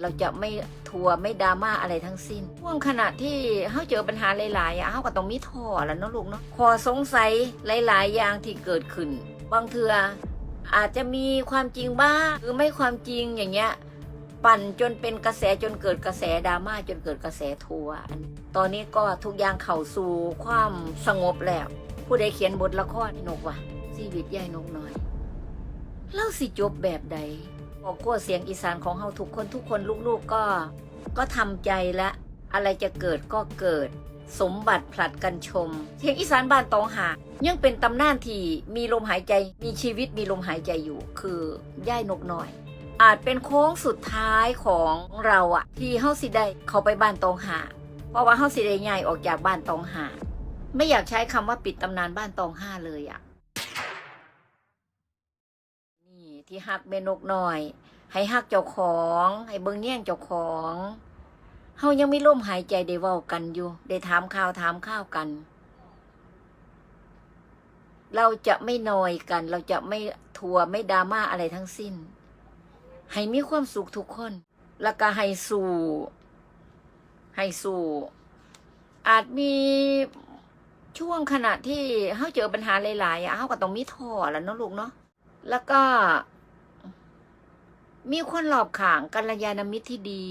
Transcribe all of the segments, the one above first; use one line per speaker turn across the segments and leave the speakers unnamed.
เราจะไม่ทัวร์ไม่ดราม่าอะไรทั้งสิ้นช่วงขณะที่เขาเจอปัญหาหลายๆอะเขาก็ต้องมีท่อแล้วเนาะลูกเนาะขอสงสัยหลาย ๆ อย่างที่เกิดขึ้น บางเทืออาจจะมีความจริงบ้างหรือไม่ความจริงอย่างเงี้ยปั่นจนเป็นกระแสจนเกิดกระแสดราม่าจนเกิดกระแสทัวร์อันตอนนี้ก็ทุกอย่างเข้าสู่ความสงบแล้ว ผู้ใดเขียนบทละครนกว่ะชีวิตยายนกน้อยเล่าสิจบแบบใด ครอบครัวเสียงอีสานของเฮาทุกคนทุกคนลูกๆก็ ก็ทำใจละอะไรจะเกิดก็เกิด สมบัติผลัดกันชม เสียงอีสานบ้านตองหายังเป็นตำนานที่มีลมหายใจมีชีวิตมีลมหายใจอยู่ คือย่ายนกน้อย อาจเป็นโค้งสุดท้ายของเราอะที่เฮาสิได้เขาไปบ้านตองหาเพราะว่าเฮาสิได้ย้ายออกจากบ้านตองหาไม่อยากใช้คำว่าปิดตำนานบ้านตองห้าเลยอะนี่ ที่ฮักเมนกหน่อย ให้ฮักเจ้าของ ให้เบิ่งแย่งเจ้าของเฮายังไม่ล่มหายใจได้เว้ากันอยู่ ได้ถามข่าวถามข้าวกัน เราจะไม่นอยกัน เราจะไม่ทัวไม่ดราม่าอะไรทั้งสิ้น ให้มีความสุขทุกคน แล้วก็ให้สู่ให้สู่ อาจมีช่วงขณะที่เขาเจอปัญหาหลายๆอะเขาก็ต้องมีท่อแล้วเนาะลูกเนาะแล้วก็ มีคนรอบขางกัลยาณมิตรที่ดี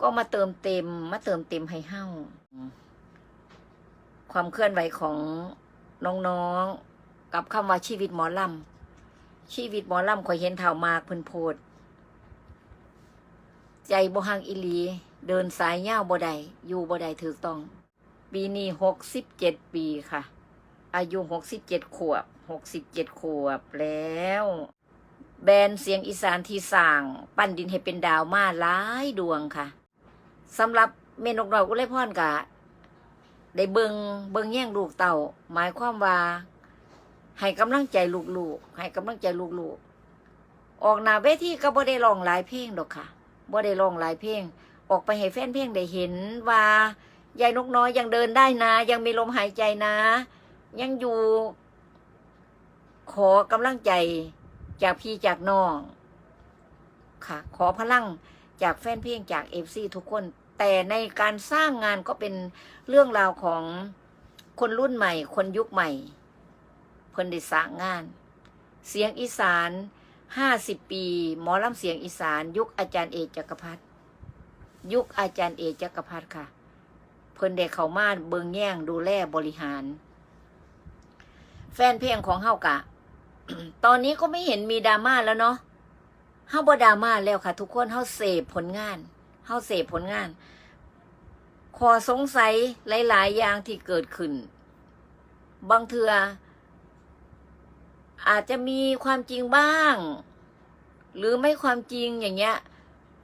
ก็มาเติมเต็ม มาเติมเต็มให้เฮาความเคลื่อนไหวของน้องๆ กับคำว่าชีวิตหมอลำชีวิตหมอลำข่อยเห็นเท่ามากเพิ่นโพด ใจบ่หังอิลี เดินสายย่าบ่ได้อยู่บ่ได้ถูกต้อง ปีนี้หกสิบเจ็ดปีค่ะ อายุหกสิบเจ็ดขวบหกสิบเจ็ดขวบแล้ว แบรนเสียงอีสานที่สร้าง ปั้นดินให้เป็นดาวมาหลายดวงค่ะสำหรับเมนกน้อยอุไรพรกะได้เบิงเบิงแย่งลูกเต่า หมายความว่า ให้กำลังใจลูกๆให้กำลังใจลูกๆออกหน้าเวทีก็บ่ได้ร้องหลายเพลงดอกค่ะบ่ได้ร้องหลายเพลง ออกไปให้แฟนเพลงได้เห็นว่ายายนกน้อยยังเดินได้นะ ยังมีลมหายใจนะ ยังอยู่ ขอกำลังใจ จากพี่จากน้อง ค่ะ ขอพลังจากแฟนเพลงจากเอฟซีทุกคน แต่ในการสร้างงานก็เป็นเรื่องราวของคนรุ่นใหม่ คนยุคใหม่เพิ่นได้สร้างงาน เสียงอีสานห้าสิบปี หมอลำเสียงอีสาน ยุคอาจารย์เอกจักรพัฒยุคอาจารย์เอกจักรพัฒค่ะ เพิ่นได้เข้ามาเบิงแย่งดูแลบริหาร แฟนเพลงของเฮากะ ตอนนี้ก็ไม่เห็นมีดราม่าแล้วเนาะเฮาบ่ดราม่าแล้วค่ะ ทุกคนเฮาเสพผลงานเฮาเสพผลงาน ขอสงสัยหลาย ๆ อย่างที่เกิดขึ้น บางเทืออาจจะมีความจริงบ้าง หรือไม่ความจริงอย่างเงี้ย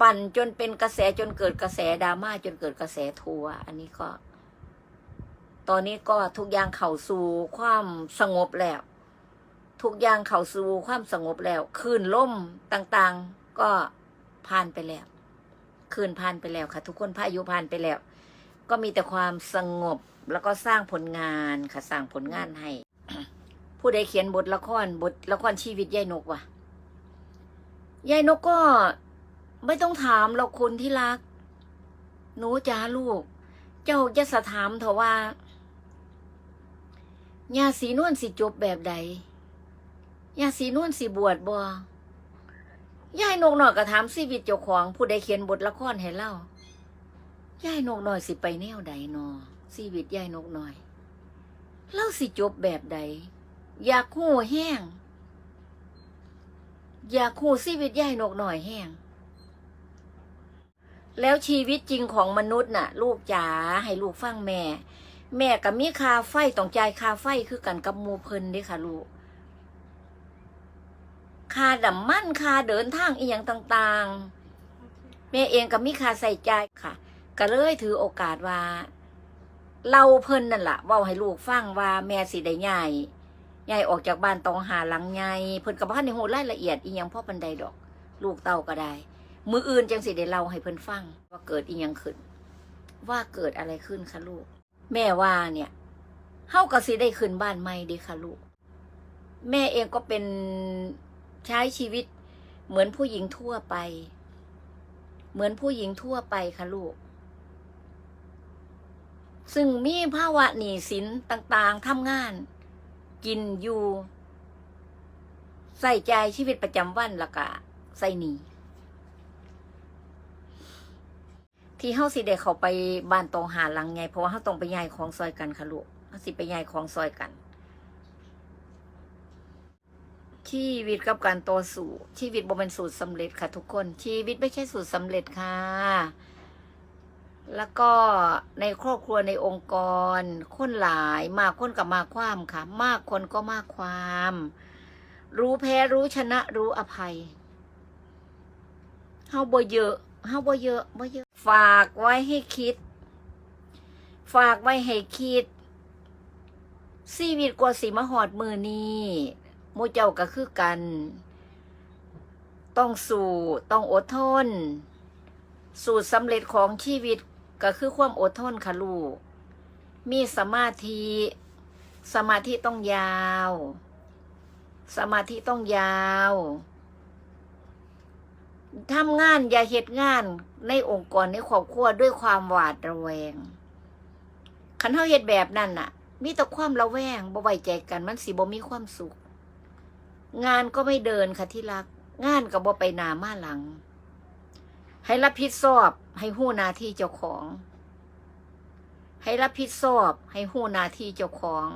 ปั่นจนเป็นกระแสจนเกิดกระแสดราม่าจนเกิดกระแสทัวอันนี้ก็ ตอนนี้ก็ทุกอย่างเข้าสู่ความสงบแล้ว ทุกอย่างเข้าสู่ความสงบแล้วคืนล่มต่างๆ ก็ผ่านไปแล้วคืนผ่านไปแล้วค่ะ ทุกคนพายุผ่านไปแล้ว ก็มีแต่ความสงบแล้วก็สร้างผลงานค่ะสร้างผลงานให้ ผู้ใดเขียนบทละครบทละครชีวิตยายนกว่ะยายนกก็ไม่ต้องถามเราคนที่รัก หนูจ้าลูก เจ้าจะสถามเถอะว่าญาสีนวลสิจบแบบใด ญาสีนวลสิบวชบ่ยายนกหน่อยก็ถามชีวิตเจ้าของ ผู้ใดเขียนบทละครให้เล่ายายนกหน่อยสิไปแนวใดนอชีวิตยายนกหน่อย เล่าสิจบแบบใด อยากคู่แห้ง อยากคู่ชีวิตยายนกหน่อยแห้ง แล้วชีวิตจริงของมนุษย์น่ะ ลูกจ๋าให้ลูกฟังแม่ แม่กับมีคาไฟต้องจ่ายคาไฟคือกันกับมูเพิ่นด้ค่ะลูก คาดำมั่นคาเดินทางอีหยังต่างๆ แม่เองก็มีคาใส่ใจายค่ะ ก็เลยถือโอกาสว่า เราเพิ่นนั่นละ่ะเว้าให้ลูกฟังว่าแม่สิได้ใหญ่ใหญ่ออกจากบ้านตองหาหลังใหญ่เพิ่นกับบ้านในโหรายละเอียดอีหยังพ่อปันใดดอก ลูกเต้าก็ได้ มืออื่นจังสิได้เล่าให้เพิ่นฟัง ว่าเกิดอีหยังขึ้น ว่าเกิดอะไรขึ้นคะลูก แม่ว่าเนี่ยเฮาก็สิได้ขึ้นบ้านใหม่เดีค่ะลูก แม่เองก็เป็น ใช้ชีวิต เหมือนผู้หญิงทั่วไป เหมือนผู้หญิงทั่วไปค่ะลูก ซึ่งมีภาวะหนี้สินต่างๆทำงาน กินอยู่ใส่ใจชีวิตประจำวันละกะใส่หนีที่เฮาสิได้เขาไปบ้านตองหาหลังไงเพราะว่าเฮาต้องไปยายของซอยกันค่ะลูกเฮาสิไปยายของซอยกัน ชีวิตกับการต่อสู้ชีวิตบ่เป็นสูตรสำเร็จค่ะ ทุกคนชีวิตไม่ใช่สูตรสำเร็จค่ะ แล้วก็ในครอบครัวในองค์กร คนหลายมากคนกับมากความค่ะ มากคนก็มากความ รู้แพ้รู้ชนะรู้อภัยเฮาบ่เยอะเฮาบ่เยอะบ่เยอะ ฝากไว้ให้คิด ฝากไว้ให้คิดชีวิตกว่าสิมหอดมือนี้ มู่เจ้าก็คือกัน ต้องสู้ต้องอดทน สูตรสำเร็จของชีวิตก็คือความอดทนค่ะลูก มีสมาธิ สมาธิต้องยาว สมาธิต้องยาวทำงานอย่าเหตุงานในองค์กรในครอบครัวด้วยความหวาดระแวงคันเฮาเฮ็ดแบบนั้นน่ะ มีแต่ความระแวงบ่ไว้ใจกันมันสิบ่มีความสุข งานก็ไม่เดินค่ะที่รัก งานก็บ่ไปนามาหลัง ให้รับผิดชอบ ให้หู้หน้าที่เจ้าของ ให้รับผิดชอบ ให้หู้หน้าที่เจ้าของ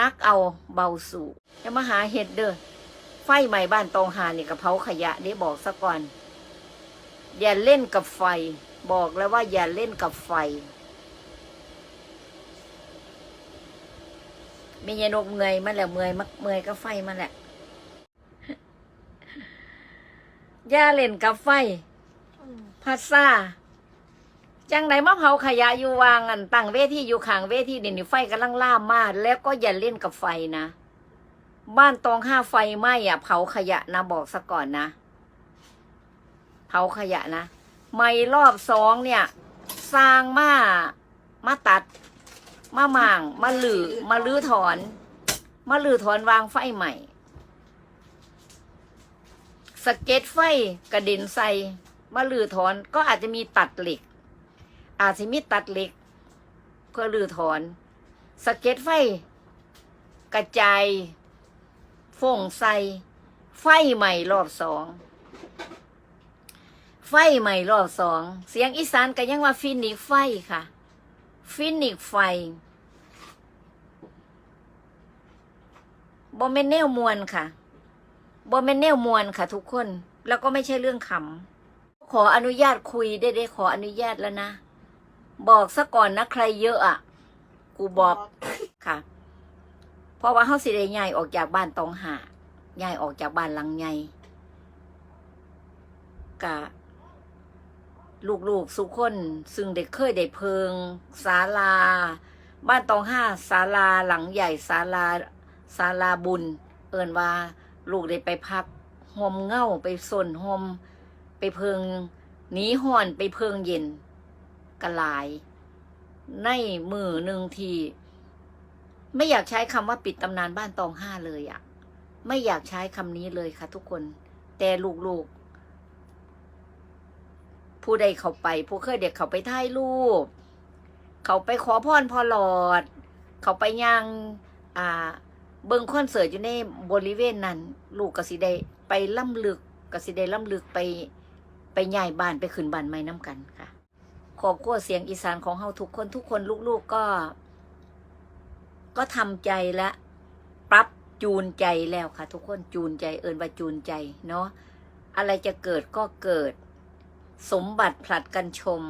นักเอาเบาสู่จะมาหาเห็ดเด้อไฟใหม่บ้านตองหานี่กระเผาขยะได้บอกซะก่อน อย่าเล่นกับไฟ บอกแล้วว่าอย่าเล่นกับไฟ มียายนกเงยมาแล้วเมยมักเมยก็ไฟมาแหละย่าเล่นกับไฟพัสซาจังไหนมะเผาขยะอยู่วางอันตั้งเวทีอยู่ขางเวทีนี่นี่ไฟกำลังล่ามาแล้วก็อย่าเล่นกับไฟนะ บ้านตองห้าไฟไหม้อะ เผาขยะนะบอกซะก่อนนะ เผาขยะนะ ไม่รอบสองเนี่ย สร้างมามาตัด มาหม่าง มาหลือมาลื้อถอน มาลื้อถอนวางไฟใหม่ สเก็ตไฟกระเด็นใส่มาลื้อถอนก็อาจจะมีตัดเหล็ก อาจจะมีตัดเหล็ก เพื่อลื้อถอน สเก็ตไฟ กระจายฟงใส่ไฟใหม่รอบสองไฟใหม่รอบสอง เสียงอีสานก็ยังว่าฟินิกไฟค่ะ ฟินิกไฟบอมเมนแนวมวนค่ะบอมเมนแนวมวนค่ะ ทุกคน แล้วก็ไม่ใช่เรื่องขำขออนุญาตคุยได้ได้ขออนุญาตแล้วนะ บอกซะก่อนนะใครเยอะอะกูบอกค่ะ เพราะว่าเฮาสิได้ย้ายออกจากบ้านตองหาย้ายออกจากบ้านหลังใหญ่กะ ลูกๆสุคน ซึ่งได้เคยได้เพิงศาลา บ้านตองห้าศาลาหลังใหญ่ศาลาศาลาบุญ เอินว่า ลูกได้ไปพักหอมเง่าไปส่วนหอมไปเพิงหนีห่อนไปเพิงเย็นกระลาย ในมือหนึ่งทีไม่อยากใช้คำว่าปิดตำนานบ้านตองห้าเลยอะ่ะไม่อยากใช้คำนี้เลยค่ะทุกคน แต่ลูกๆ ผู้ใดเขาไป ผู้เคยเด็กเขาไปถ่ายรูป เขาไปขอพรพอหลอด เขาไปยังอ่า เบิ่งคอนเสิร์ตอยู่ในบริเวณนั้น ลูกกสิได้ไปล่ำลึกกสิได้ล่ำลึกไปไปย้ายบ้านไปขึ้นบ้านใหม่น้ำกันค่ะขอบคัวเสียงอีสานของเฮาทุกคนทุกคนลูกๆก็ ก็ทำใจและปรับจูนใจแล้วค่ะ ทุกคนจูนใจเอินว่าจูนใจเนาะอะไรจะเกิดก็เกิด สมบัติผลัดกันชม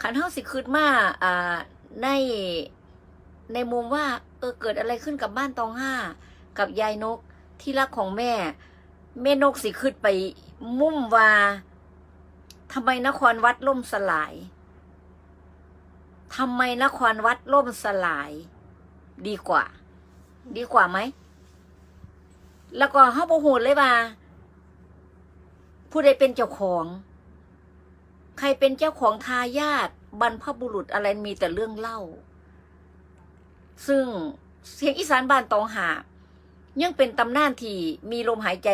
ขันเฮาสิคืดมาอ่าในในมุมว่า เออเกิดอะไรขึ้นกับบ้านตองห้า กับยายนกที่รักของแม่ แม่นกสิคืดไปมุ่มว่าทำไมนครวัดล่มสลายทำไมนครวัดล่มสลาย ดีกว่า ดีกว่าไหม แล้วก็เฮาบ่ฮู้เลยว่า ผู้ใดเป็นเจ้าของ ใครเป็นเจ้าของทายาทบรรพบุรุษอะไรมีแต่เรื่องเล่า ซึ่งเสียงอีสานบ้านตองหายังเป็นตำนานที่มีลมหายใจ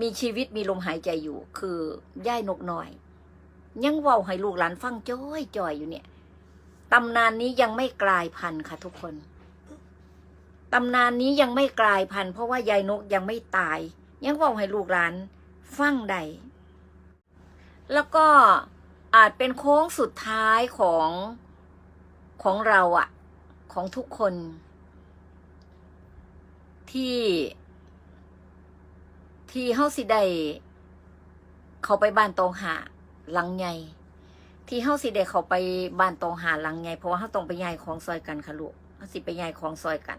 มีชีวิตมีลมหายใจอยู่ คือย่ายนกน้อย ยังเว้าให้ลูกหลานฟังจ้อยจ่อยอยู่เนี่ยตำนานนี้ยังไม่กลายพันธุ์ค่ะทุกคนตำนานนี้ยังไม่กลายพันธุ์เพราะว่ายายนกยังไม่ตาย ยังเว้าให้ลูกหลาน ฟั่งได้แล้วก็อาจเป็นโค้งสุดท้ายของของเราอะของทุกคน ที่ ที่เฮาสิได้เขาไปบ้านตองหาหลังใหญ่ที่เฮาสิได้เขาไปบ้านตองหาหลังใหญ่เพราะว่าเฮาต้องไปยายของซอยกันค่ะลูกเฮาสิไปยายของซอยกัน